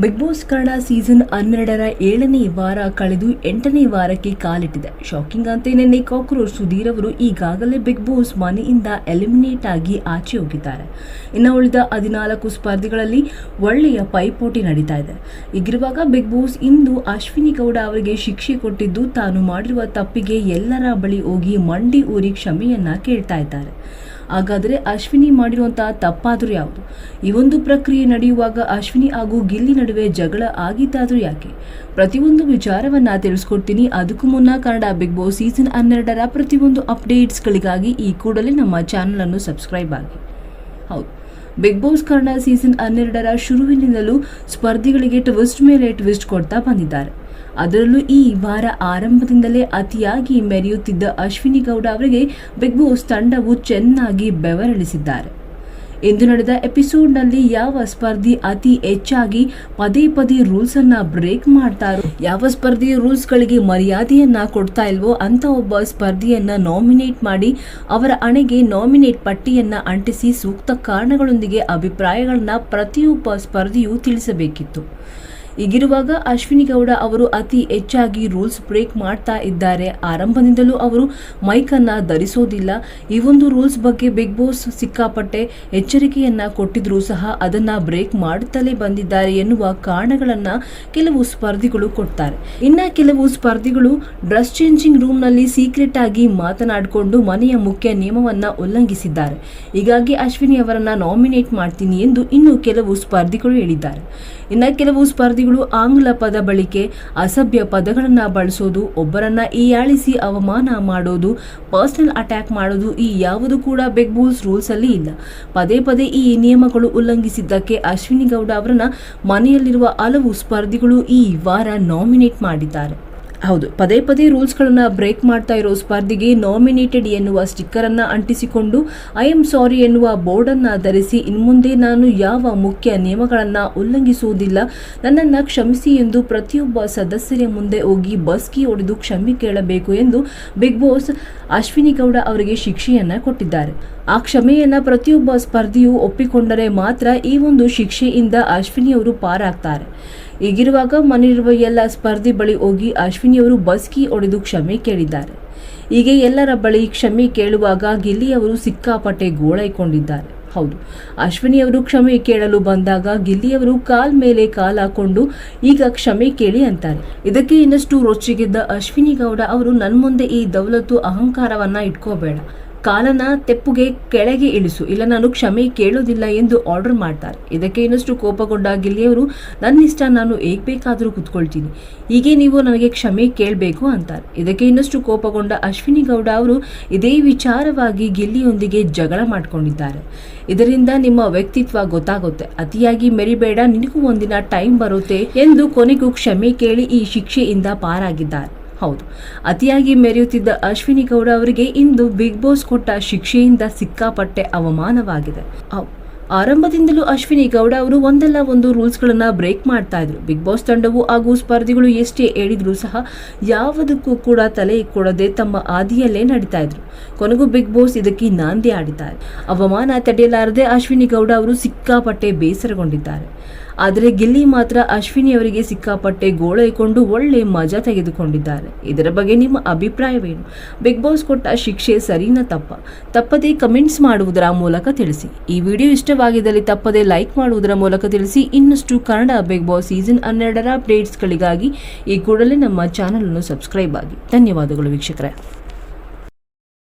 Big boss Kannada season ಹನ್ನೆರಡರ ಏಳನೇ ವಾರ ಕಳೆದು ಎಂಟನೇ ವಾರಕ್ಕೆ ಕಾಲಿಟ್ಟಿದೆ. ಶಾಕಿಂಗ್ ಅಂತ ನಿನ್ನೆ ಕಾಕ್ರೋಚ್ ಸುಧೀರ್ ಅವರು ಈಗಾಗಲೇ ಬಿಗ್ ಬಾಸ್ ಮನೆಯಿಂದ ಎಲಿಮಿನೇಟ್ ಆಗಿ ಆಚೆ ಹೋಗಿದ್ದಾರೆ. ಇನ್ನು ಉಳಿದ ಹದಿನಾಲ್ಕು ಸ್ಪರ್ಧೆಗಳಲ್ಲಿ ಒಳ್ಳೆಯ ಪೈಪೋಟಿ ನಡೀತಾ ಇದೆ. ಈಗಿರುವಾಗ ಬಿಗ್ ಬಾಸ್ ಇಂದು ಅಶ್ವಿನಿ ಗೌಡ ಅವರಿಗೆ ಶಿಕ್ಷೆ ಕೊಟ್ಟಿದ್ದು ತಾನು ಮಾಡಿರುವ ತಪ್ಪಿಗೆ ಎಲ್ಲರ ಬಳಿ ಹೋಗಿ ಮಂಡಿ ಊರಿ ಕ್ಷಮೆಯನ್ನ ಕೇಳ್ತಾ ಇದ್ದಾರೆ. ಹಾಗಾದರೆ ಅಶ್ವಿನಿ ಮಾಡಿರುವಂತಹ ತಪ್ಪಾದರೂ ಯಾವುದು? ಈ ಒಂದು ಪ್ರಕ್ರಿಯೆ ನಡೆಯುವಾಗ ಅಶ್ವಿನಿ ಹಾಗೂ ಗಿಲ್ಲಿ ನಡುವೆ ಜಗಳ ಆಗಿದ್ದಾದರೂ ಯಾಕೆ? ಪ್ರತಿಯೊಂದು ವಿಚಾರವನ್ನ ತಿಳಿಸ್ಕೊಡ್ತೀನಿ. ಅದಕ್ಕೂ ಮುನ್ನ ಕನ್ನಡ ಬಿಗ್ ಬಾಸ್ ಸೀಸನ್ ಹನ್ನೆರಡರ ಪ್ರತಿಯೊಂದು ಅಪ್ಡೇಟ್ಸ್ಗಳಿಗಾಗಿ ಈ ಕೂಡಲೇ ನಮ್ಮ ಚಾನಲ್ ಅನ್ನು ಸಬ್ಸ್ಕ್ರೈಬ್ ಆಗಿ. ಹೌದು. ಬಿಗ್ ಬಾಸ್ ಕನ್ನಡ ಸೀಸನ್ ಹನ್ನೆರಡರ ಶುರುವಿನಿಂದಲೂ ಸ್ಪರ್ಧಿಗಳಿಗೆ ಟ್ವಿಸ್ಟ್ ಮೇಲೆ ಟ್ವಿಸ್ಟ್ ಕೊಡ್ತಾ ಬಂದಿದ್ದಾರೆ. ಅದರಲ್ಲೂ ಈ ವಾರ ಆರಂಭದಿಂದಲೇ ಅತಿಯಾಗಿ ಮೆರೆಯುತ್ತಿದ್ದ ಅಶ್ವಿನಿ ಗೌಡ ಅವರಿಗೆ ಬಿಗ್ ಬಾಸ್ ತಂಡವು ಚೆನ್ನಾಗಿ ಬೆವರಳಿಸಿದ್ದಾರೆ. ಇಂದು ನಡೆದ ಎಪಿಸೋಡ್ನಲ್ಲಿ ಯಾವ ಸ್ಪರ್ಧಿ ಅತಿ ಹೆಚ್ಚಾಗಿ ಪದೇ ಪದೇ ರೂಲ್ಸ್ ಅನ್ನ ಬ್ರೇಕ್ ಮಾಡ್ತಾರೋ, ಯಾವ ಸ್ಪರ್ಧಿ ರೂಲ್ಸ್ ಗಳಿಗೆ ಮರ್ಯಾದೆಯನ್ನ ಕೊಡ್ತಾ ಇಲ್ವೋ ಅಂತ ಒಬ್ಬ ಸ್ಪರ್ಧಿಯನ್ನ ನಾಮಿನೇಟ್ ಮಾಡಿ ಅವರ ಅಣೆಗೆ ನಾಮಿನೇಟ್ ಪಟ್ಟಿಯನ್ನ ಅಂಟಿಸಿ ಸೂಕ್ತ ಕಾರಣಗಳೊಂದಿಗೆ ಅಭಿಪ್ರಾಯಗಳನ್ನ ಪ್ರತಿಯೊಬ್ಬ ಸ್ಪರ್ಧಿಯು ತಿಳಿಸಬೇಕಿತ್ತು. ಹೀಗಿರುವಾಗ ಅಶ್ವಿನಿ ಗೌಡ ಅವರು ಅತಿ ಹೆಚ್ಚಾಗಿ ರೂಲ್ಸ್ ಬ್ರೇಕ್ ಮಾಡ್ತಾ ಇದ್ದಾರೆ. ಆರಂಭದಿಂದಲೂ ಅವರು ಮೈಕ್ ಅನ್ನ ಧರಿಸೋದಿಲ್ಲ. ಈ ಒಂದು ರೂಲ್ಸ್ ಬಗ್ಗೆ ಬಿಗ್ ಬಾಸ್ ಸಿಕ್ಕಾಪಟ್ಟೆ ಎಚ್ಚರಿಕೆಯನ್ನ ಕೊಟ್ಟಿದ್ರು ಸಹ ಅದನ್ನ ಬ್ರೇಕ್ ಮಾಡುತ್ತಲೇ ಬಂದಿದ್ದಾರೆ ಎನ್ನುವ ಕಾರಣಗಳನ್ನ ಕೆಲವು ಸ್ಪರ್ಧಿಗಳು ಕೊಡ್ತಾರೆ. ಇನ್ನ ಕೆಲವು ಸ್ಪರ್ಧಿಗಳು ಡ್ರೆಸ್ ಚೇಂಜಿಂಗ್ ರೂಮ್ನಲ್ಲಿ ಸೀಕ್ರೆಟ್ ಆಗಿ ಮಾತನಾಡಿಕೊಂಡು ಮನೆಯ ಮುಖ್ಯ ನಿಯಮವನ್ನ ಉಲ್ಲಂಘಿಸಿದ್ದಾರೆ. ಹೀಗಾಗಿ ಅಶ್ವಿನಿ ಅವರನ್ನ ನಾಮಿನೇಟ್ ಮಾಡ್ತೀನಿ ಎಂದು ಇನ್ನು ಕೆಲವು ಸ್ಪರ್ಧಿಗಳು ಹೇಳಿದ್ದಾರೆ. ಇನ್ನ ಕೆಲವು ಸ್ಪರ್ಧಿಗಳು ಆಂಗ್ಲ ಪದ ಬಳಿಕೆ ಅಸಭ್ಯ ಪದಗಳನ್ನ ಬಳಸೋದು, ಒಬ್ಬರನ್ನ ಈಯಾಳಿಸಿ ಅವಮಾನ ಮಾಡೋದು, ಪರ್ಸನಲ್ ಅಟ್ಯಾಕ್ ಮಾಡೋದು ಈ ಯಾವುದು ಕೂಡ ಬಿಗ್ ಬೂಲ್ಸ್ ರೂಲ್ಸ್ ಅಲ್ಲಿ ಇಲ್ಲ. ಪದೇ ಪದೇ ಈ ನಿಯಮಗಳು ಉಲ್ಲಂಘಿಸಿದ್ದಕ್ಕೆ ಅಶ್ವಿನಿ ಗೌಡ ಅವರನ್ನ ಮನೆಯಲ್ಲಿರುವ ಹಲವು ಸ್ಪರ್ಧಿಗಳು ಈ ವಾರ ನಾಮಿನೇಟ್ ಮಾಡಿದ್ದಾರೆ. ಹೌದು. ಪದೇ ಪದೇ ರೂಲ್ಸ್ಗಳನ್ನು ಬ್ರೇಕ್ ಮಾಡ್ತಾ ಇರೋ ಸ್ಪರ್ಧಿಗೆ ನಾಮಿನೇಟೆಡ್ ಎನ್ನುವ ಸ್ಟಿಕ್ಕರ್ ಅನ್ನ ಅಂಟಿಸಿಕೊಂಡು, ಐ ಎಂ ಸಾರಿ ಎನ್ನುವ ಬೋರ್ಡ್ ಅನ್ನ ಧರಿಸಿ ಇನ್ಮುಂದೆ ನಾನು ಯಾವ ಮುಖ್ಯ ನಿಯಮಗಳನ್ನು ಉಲ್ಲಂಘಿಸುವುದಿಲ್ಲ. ನನ್ನನ್ನ ಕ್ಷಮಿಸಿ ಎಂದು ಪ್ರತಿಯೊಬ್ಬ ಸದಸ್ಯರ ಮುಂದೆ ಹೋಗಿ ಬಸ್ಕಿ ಹೊಡೆದು ಕ್ಷಮೆ ಕೇಳಬೇಕು ಎಂದು ಬಿಗ್ ಬಾಸ್ ಅಶ್ವಿನಿ ಗೌಡ ಅವರಿಗೆ ಶಿಕ್ಷೆಯನ್ನ ಕೊಟ್ಟಿದ್ದಾರೆ. ಆ ಕ್ಷಮೆಯನ್ನ ಪ್ರತಿಯೊಬ್ಬ ಸ್ಪರ್ಧಿಯು ಒಪ್ಪಿಕೊಂಡರೆ ಮಾತ್ರ ಈ ಒಂದು ಶಿಕ್ಷೆಯಿಂದ ಅಶ್ವಿನಿ ಅವರು ಪಾರಾಗ್ತಾರೆ. ಹೀಗಿರುವಾಗ ಮನೆಯಿರುವ ಎಲ್ಲ ಸ್ಪರ್ಧಿ ಬಳಿ ಹೋಗಿ ಅಶ್ವಿನಿಯವರು ಬಸ್ಕಿ ಒಡೆದು ಕ್ಷಮೆ ಕೇಳಿದ್ದಾರೆ. ಹೀಗೆ ಎಲ್ಲರ ಬಳಿ ಕ್ಷಮೆ ಕೇಳುವಾಗ ಗಿಲ್ಲಿಯವರು ಸಿಕ್ಕಾಪಟ್ಟೆ ಗೋಳೈಕೊಂಡಿದ್ದಾರೆ ಹೌದು ಅಶ್ವಿನಿಯವರು ಕ್ಷಮೆ ಕೇಳಲು ಬಂದಾಗ ಗಿಲ್ಲಿಯವರು ಕಾಲ್ ಮೇಲೆ ಕಾಲ್ ಹಾಕೊಂಡು, ಈಗ ಕ್ಷಮೆ ಕೇಳಿ ಅಂತಾರೆ. ಇದಕ್ಕೆ ಇನ್ನಷ್ಟು ರೊಚ್ಚಿಗೆದ್ದ ಅಶ್ವಿನಿ ಗೌಡ ಅವರು ನನ್ನ ಮುಂದೆ ಈ ದೌಲತ್ತು, ಅಹಂಕಾರವನ್ನ ಇಟ್ಕೋಬೇಡ. ಕಾಲನ ತೆಪ್ಪುಗೆ ಕೆಳಗೆ ಇಳಿಸು. ಇಲ್ಲ, ನಾನು ಕ್ಷಮೆ ಕೇಳೋದಿಲ್ಲ ಎಂದು ಆರ್ಡರ್ ಮಾಡ್ತಾರೆ. ಇದಕ್ಕೆ ಇನ್ನಷ್ಟು ಕೋಪಗೊಂಡ ಗಿಲ್ಲಿಯವರು ನನ್ನ ಇಷ್ಟ ನಾನು ಹೇಗ್ ಬೇಕಾದರೂ ಕುತ್ಕೊಳ್ತೀನಿ. ಹೀಗೆ ನೀವು ನನಗೆ ಕ್ಷಮೆ ಕೇಳಬೇಕು ಅಂತಾರೆ. ಇದಕ್ಕೆ ಇನ್ನಷ್ಟು ಕೋಪಗೊಂಡ ಅಶ್ವಿನಿ ಗೌಡ ಅವರು ಇದೇ ವಿಚಾರವಾಗಿ ಗಿಲ್ಲಿಯೊಂದಿಗೆ ಜಗಳ ಮಾಡಿಕೊಂಡಿದ್ದಾರೆ. ಇದರಿಂದ ನಿಮ್ಮ ವ್ಯಕ್ತಿತ್ವ ಗೊತ್ತಾಗುತ್ತೆ. ಅತಿಯಾಗಿ ಮೆರಿಬೇಡ, ನಿನಗೂ ಒಂದಿನ ಟೈಮ್ ಬರುತ್ತೆ ಎಂದು ಕೊನೆಗೂ ಕ್ಷಮೆ ಕೇಳಿ ಈ ಶಿಕ್ಷೆಯಿಂದ ಪಾರಾಗಿದ್ದಾರೆ. ಹೌದು. ಅತಿಯಾಗಿ ಮೆರೆಯುತ್ತಿದ್ದ ಅಶ್ವಿನಿ ಗೌಡ ಅವರಿಗೆ ಇಂದು ಬಿಗ್ ಬಾಸ್ ಕೊಟ್ಟ ಶಿಕ್ಷೆಯಿಂದ ಸಿಕ್ಕಾಪಟ್ಟೆ ಅವಮಾನವಾಗಿದೆ. ಆರಂಭದಿಂದಲೂ ಅಶ್ವಿನಿ ಗೌಡ ಅವರು ಒಂದಲ್ಲ ಒಂದು ರೂಲ್ಸ್ಗಳನ್ನು ಬ್ರೇಕ್ ಮಾಡ್ತಾ ಇದ್ರು. ಬಿಗ್ ಬಾಸ್ ತಂಡವು ಹಾಗೂ ಸ್ಪರ್ಧಿಗಳು ಎಷ್ಟೇ ಹೇಳಿದ್ರು ಸಹ ಯಾವುದಕ್ಕೂ ಕೂಡ ತಲೆ ಕೊಡದೆ ತಮ್ಮ ಆದಿಯಲ್ಲೇ ನಡೀತಾ ಇದ್ರು. ಕೊನೆಗೂ ಬಿಗ್ ಬಾಸ್ ಇದಕ್ಕೆ ನಾಂದಿ ಆಡಿದ್ದಾರೆ. ಅವಮಾನ ತಡೆಯಲಾರದೆ ಅಶ್ವಿನಿ ಗೌಡ ಅವರು ಸಿಕ್ಕಾಪಟ್ಟೆ ಬೇಸರಗೊಂಡಿದ್ದಾರೆ. ಆದರೆ ಗಿಲ್ಲಿ ಮಾತ್ರ ಅಶ್ವಿನಿ ಅವರಿಗೆ ಸಿಕ್ಕಾಪಟ್ಟೆ ಗೋಳೈಕೊಂಡು ಒಳ್ಳೆ ಮಜಾ ತೆಗೆದುಕೊಂಡಿದ್ದಾರೆ. ಇದರ ಬಗ್ಗೆ ನಿಮ್ಮ ಅಭಿಪ್ರಾಯವೇನು? ಬಿಗ್ ಬಾಸ್ ಕೊಟ್ಟ ಶಿಕ್ಷೆ ಸರಿನಾ ತಪ್ಪ? ತಪ್ಪದೇ ಕಮೆಂಟ್ಸ್ ಮಾಡುವುದರ ಮೂಲಕ ತಿಳಿಸಿ. ಈ ವಿಡಿಯೋ ಇಷ್ಟವಾಗಿದ್ದಲ್ಲಿ ತಪ್ಪದೇ ಲೈಕ್ ಮಾಡುವುದರ ಮೂಲಕ ತಿಳಿಸಿ. ಇನ್ನಷ್ಟು ಕನ್ನಡ ಬಿಗ್ ಬಾಸ್ ಸೀಸನ್ ಹನ್ನೆರಡರ ಅಪ್ಡೇಟ್ಸ್ಗಳಿಗಾಗಿ ಈ ಕೂಡಲೇ ನಮ್ಮ ಚಾನಲನ್ನು ಸಬ್ಸ್ಕ್ರೈಬ್ ಆಗಿ. ಧನ್ಯವಾದಗಳು ವೀಕ್ಷಕರೇ.